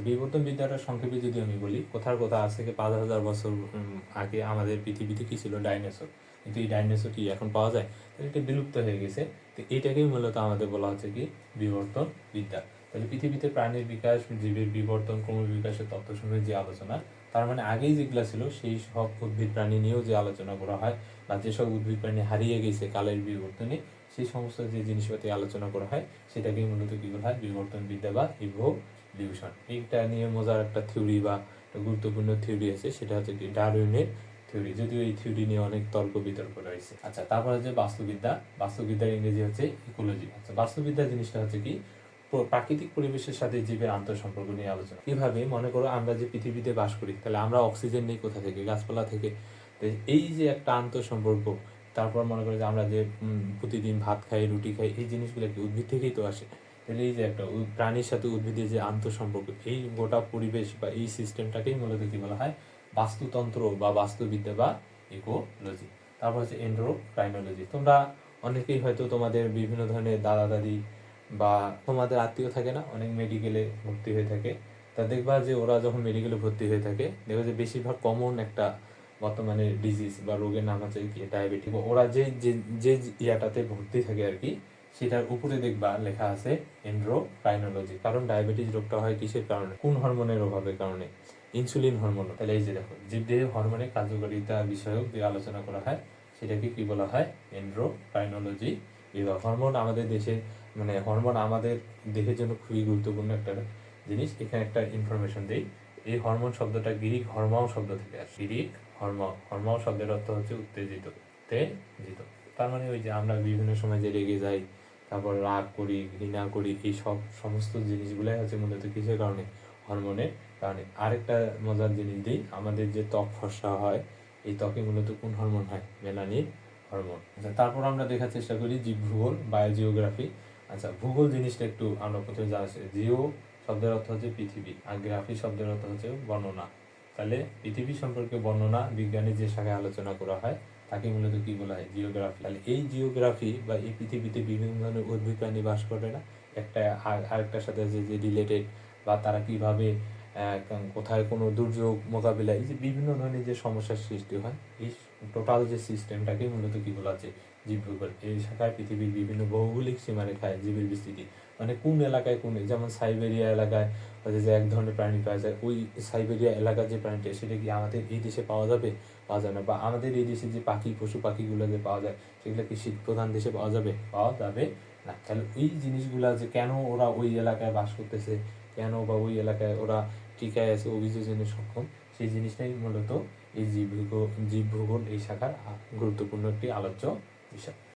বিবর্তন বিদ্যাটা সংক্ষেপে যদি আমি বলি, কোথার কথা আজ থেকে পাঁচ হাজার বছর আগে আমাদের পৃথিবীতে কি ছিল? ডাইনোসর। কিন্তু এই ডাইনোসর কি এখন পাওয়া যায়? তাহলে এটা বিলুপ্ত হয়ে গেছে। তো এইটাকেই মূলত আমাদের বলা হচ্ছে কি? বিবর্তন বিদ্যা। তাহলে পৃথিবীতে প্রাণীর বিকাশ, জীবের বিবর্তন, ক্রম বিকাশের তত্ত্বসমূহের যে আলোচনা, তার মানে আগেই যেগুলা ছিল, সেই সব উদ্ভিদ প্রাণী নিয়েও যে আলোচনা করা হয়, বা যেসব উদ্ভিদ প্রাণী হারিয়ে গেছে কালের বিবর্তনে, সেই সমস্ত যে জিনিসপাতি আলোচনা করা হয়, সেটাকেই মূলত কি বলা হয়? বিবর্তন বিদ্যা বা ইভোলিউশন এইটা নিয়ে মজার একটা থিওরি বা গুরুত্বপূর্ণ থিওরি আছে, সেটা হচ্ছে কি ডারউইনের থিওরি। যদিও এই থিওরি নিয়ে অনেক তর্ক বিতর্ক রয়েছে। আচ্ছা তারপর হচ্ছে বাস্তুবিদ্যা। বাস্তুবিদ্যার ইংরেজি হচ্ছে ইকোলজি। আচ্ছা বাস্তুবিদ্যা জিনিসটা হচ্ছে কি? প্রাকৃতিক পরিবেশের সাথে জীবের আন্তঃসম্পর্ক নিয়ে আলোচনা। কীভাবে? মনে করো আমরা যে পৃথিবীতে বাস করি, তাহলে আমরা অক্সিজেন নেই কোথা থেকে? গাছপালা থেকে। এই যে একটা আন্তঃসম্পর্ক, তারপর মনে করো যে আমরা যে প্রতিদিন ভাত খাই, রুটি খাই, এই জিনিসগুলো কি উদ্ভিদ থেকেই তো আসে? তাহলে এই যে একটা প্রাণীর সাথে উদ্ভিদের যে আন্তঃসম্পর্ক, এই গোটা পরিবেশ বা এই সিস্টেমটাকেই মূলত কি বলা হয়? বাস্তুতন্ত্র বা বাস্তুবিদ্যা বা ইকোলজি তারপর হচ্ছে এন্ড্রোক্রাইনোলজি তোমরা অনেকেই হয়তো তোমাদের বিভিন্ন ধরনের দাদা দাদি বা তোমাদের আত্মীয় থাকে না? অনেক মেডিকেলে ভর্তি হয়ে থাকে। তা দেখবা যে ওরা যখন মেডিকেলে ভর্তি হয়ে থাকে, দেখবে যে বেশিরভাগ কমন একটা বর্তমানে ডিজিজ বা রোগের নাম হচ্ছে কি? ডায়াবেটিক ওরা যে যে ইয়াটাতে ভর্তি থাকে আর কি সেটার উপরে দেখবা লেখা আছে এন্ড্রোক্রাইনোলজি কারণ ডায়াবেটিস রোগটা হয় কিসের কারণে? কোন হরমোনের অভাবের কারণে? ইনসুলিন হরমোন তাহলে এই যে দেখো জীবদেহে হরমোনের কার্যকারিতা বিষয়ক যে আলোচনা করা হয়, সেটাকে কি বলা হয়? এন্ড্রোক্রাইনোলজি বিভাগ হরমোন আমাদের দেশে মানে হরমোন আমাদের দেহের জন্য খুবই গুরুত্বপূর্ণ একটা জিনিস। এখানে একটা ইনফরমেশন দেই। এই হরমোন শব্দটা গ্রিক হরমাও শব্দ থেকে আসে। গ্রিক হরমাও হরমাও শব্দের অর্থ হচ্ছে উত্তেজিত উত্তেজিত। তার মানে ওই যে আমরা বিভিন্ন সময় যে রেগে যাই তারপর রাগ করি, ঘৃণা করি, এই সব সমস্ত জিনিসগুলাই হচ্ছে মূলত কিসের কারণে হরমোনের কারণে। আরেকটা মজার জিনিস দিই, আমাদের যে ত্বক ফর্সা হয়, এই ত্বকে মূলত কোন হরমোন হয়? Melanin hormone. আচ্ছা তারপর আমরা দেখার চেষ্টা করি জীব ভূগোল, বায়োজিওগ্রাফি। আচ্ছা ভূগোল জিনিসটা একটু আমরা প্রথমে জানা জিও শব্দের অর্থ হচ্ছে পৃথিবী, আর গ্রাফি শব্দের অর্থ হচ্ছে বর্ণনা। তাহলে পৃথিবী সম্পর্কে বর্ণনা বিজ্ঞানের যে শাখায় আলোচনা করা হয় তাকে মূলত কি বলা হয়? জিওগ্রাফি। তাহলে এই জিওগ্রাফি বা এই পৃথিবীতে বিভিন্ন ধরনের উদ্ভিদ প্রাণী বাস করে না? একটা আরেকটার সাথে যে যে রিলেটেড বা তারা কীভাবে কোথায় কোনো দুর্যোগ মোকাবিলা এই যে বিভিন্ন ধরনের যে সমস্যার সৃষ্টি হয়, এই টোটাল যে সিস্টেমটাকে মূলত কী বলা আছে জীব ভূগোল এই শাখায় পৃথিবীর বিভিন্ন ভৌগোলিক সীমারেখায় জীবের বিস্তৃতি। মানে কোন এলাকায় কোন, যেমন সাইবেরিয়া এলাকায় হচ্ছে যে এক ধরনের প্রাণী পাওয়া যায়, ওই সাইবেরিয়া এলাকার যে প্রাণীটা, সেটা কি আমাদের এই দেশে পাওয়া যাবে? পাওয়া যায় না। বা আমাদের এই দেশে যে পাখি, পশু পাখিগুলো যে পাওয়া যায়, সেগুলো কি শীত প্রধান দেশে পাওয়া যাবে? পাওয়া যাবে না। তাহলে ওই জিনিসগুলা যে কেন ওরা ওই এলাকায় বাস করতেছে, কেন বা ওই এলাকায় ওরা টিকায় আছে অভিযোজনে সক্ষম, সেই জিনিসটাই মূলত এই জীব জীব ভূগোল এই শাখার গুরুত্বপূর্ণ একটি আলোচ্য bisa.